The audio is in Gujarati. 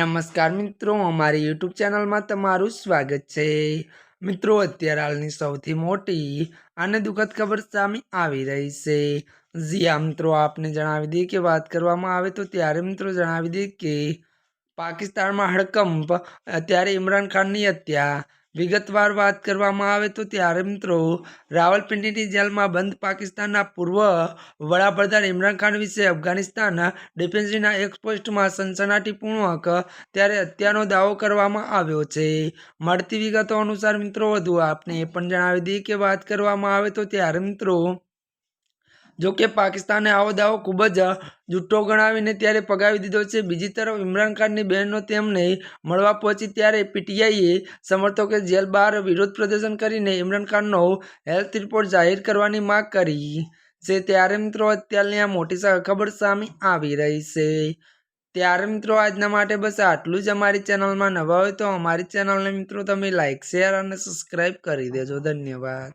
નમસ્કાર મિત્રો, અમારી યુટ્યુબ ચેનલમાં તમારું સ્વાગત છે. મિત્રો, અત્યારે હાલની સૌથી મોટી અને દુઃખદ ખબર સામે આવી રહી છે. જ્યાં મિત્રો, આપને જણાવી દઈએ કે વાત કરવામાં આવે તો ત્યારે મિત્રો જણાવી દઈએ કે પાકિસ્તાનમાં હડકંપ, અત્યારે ઇમરાન ખાનની હત્યા વિગતવાર વાત કરવામાં આવે તો ત્યારે મિત્રો, રાવલપિંડીની જેલમાં બંધ પાકિસ્તાનના પૂર્વ વડાપ્રધાન ઇમરાન ખાન વિશે અફઘાનિસ્તાન ડિફેન્સના એક પોસ્ટમાં સનસનાટીપૂર્વક ત્યારે હત્યાનો દાવો કરવામાં આવ્યો છે. મળતી વિગતો અનુસાર મિત્રો, વધુ આપને એ પણ જણાવી દઈએ કે વાત કરવામાં આવે તો ત્યારે મિત્રો જો કે પાકિસ્તાને આવો દાવો ખૂબ જ જુઠ્ઠો ગણાવીને ત્યારે પગાવી દીધો છે. બીજી તરફ ઇમરાન ખાનની બહેનો તેમને મળવા પહોંચી ત્યારે પીટીઆઈએ સમર્થકોએ જેલ બહાર વિરોધ પ્રદર્શન કરીને ઇમરાન ખાનનો હેલ્થ રિપોર્ટ જાહેર કરવાની માંગ કરી છે. ત્યારે મિત્રો, અત્યારની આ મોટી ખબર સામે આવી રહી છે. ત્યારે મિત્રો, આજના માટે બસ આટલું જ. અમારી ચેનલમાં નવા હોય તો અમારી ચેનલને મિત્રો, તમે લાઇક શેર અને સબસ્ક્રાઈબ કરી દેજો. ધન્યવાદ.